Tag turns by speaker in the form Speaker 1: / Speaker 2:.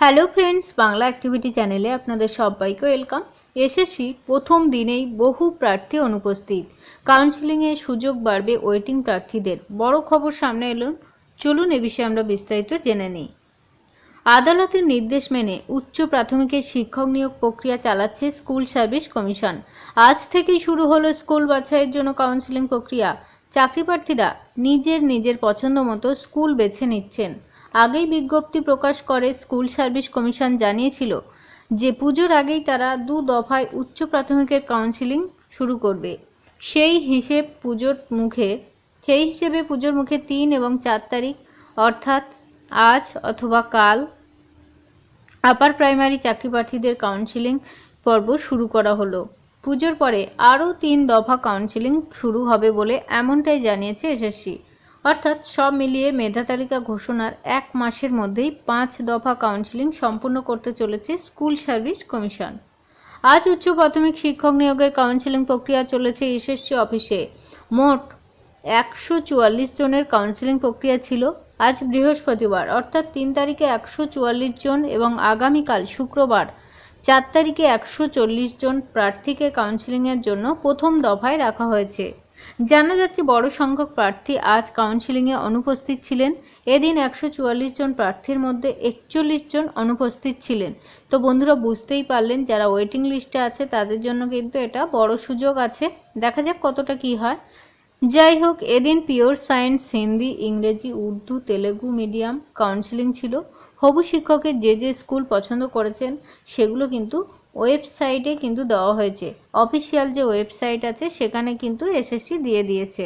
Speaker 1: Hello friends Bangla activity চ্যানেলে আপনাদের সবাইকে ওয়েলকাম এসএসসি প্রথম দিনেই বহু প্রার্থী অনুপস্থিত। কাউন্সিলিংয়ের সুযোগ বাড়বে ওয়েটিং প্রার্থীদের। বড় খবর সামনে এলো। চলুন এ বিষয়ে আমরা বিস্তারিত জেনে নিই। আদালতের নির্দেশ মেনে উচ্চ প্রাথমিকের শিক্ষক নিয়োগ প্রক্রিয়া চালাচ্ছে স্কুল সার্ভিস কমিশন। আজ থেকেই শুরু হলো স্কুল বাছাইয়ের জন্য কাউন্সিলিং প্রক্রিয়া। চাকরি প্রার্থীরা নিজের নিজের পছন্দ মতো স্কুল বেছে নিচ্ছেন। আগেই বিজ্ঞপ্তি প্রকাশ করে স্কুল সার্ভিস কমিশন জানিয়েছিল যে পুজোর আগেই তারা দু দফায় উচ্চ প্রাথমিকের কাউন্সিলিং শুরু করবে। সেই হিসেব পুজোর মুখে, সেই হিসেবে পুজোর মুখে তিন এবং চার তারিখ, অর্থাৎ আজ অথবা কাল আপার প্রাইমারি চাকরি প্রার্থীদের কাউন্সিলিং পর্ব শুরু করা হলো। পুজোর পরে আরও তিন দফা কাউন্সিলিং শুরু হবে বলে এমনটাই জানিয়েছে এসএসসি। অর্থাৎ সব মিলিয়ে মেধা তালিকা ঘোষণার এক মাসের মধ্যেই পাঁচ দফা কাউন্সিলিং সম্পূর্ণ করতে চলেছে স্কুল সার্ভিস কমিশন। আজ উচ্চ প্রাথমিক শিক্ষক নিয়োগের কাউন্সিলিং প্রক্রিয়া চলেছে এসএসসি অফিসে। মোট একশো চুয়াল্লিশ জনের কাউন্সিলিং প্রক্রিয়া ছিল আজ বৃহস্পতিবার, অর্থাৎ তিন তারিখে একশো চুয়াল্লিশ জন এবং আগামীকাল শুক্রবার চার তারিখে একশো চল্লিশ জন প্রার্থীকে কাউন্সিলিংয়ের জন্য প্রথম দফায় রাখা হয়েছে। জানা যাচ্ছে বড় সংখ্যক প্রার্থী আজ কাউন্সিলিংয়ে অনুপস্থিত ছিলেন। এদিন একশো চুয়াল্লিশ জন প্রার্থীর মধ্যে একচল্লিশ জন অনুপস্থিত ছিলেন। তো বন্ধুরা, বুঝতেই পারলেন, যারা ওয়েটিং লিস্টে আছে, তাদের জন্য কিন্তু এটা বড় সুযোগ আছে। দেখা যাক কতটা কি হয়। যাই হোক, এদিন পিওর সায়েন্স, হিন্দি, ইংরেজি, উর্দু, তেলেগু মিডিয়াম কাউন্সিলিং ছিল। হবু শিক্ষকের যে যে স্কুল পছন্দ করেছেন, সেগুলো কিন্তু ওয়েবসাইটে কিন্তু দেওয়া হয়েছে। অফিসিয়াল যে ওয়েবসাইট আছে সেখানে কিন্তু এসএসসি দিয়ে দিয়েছে।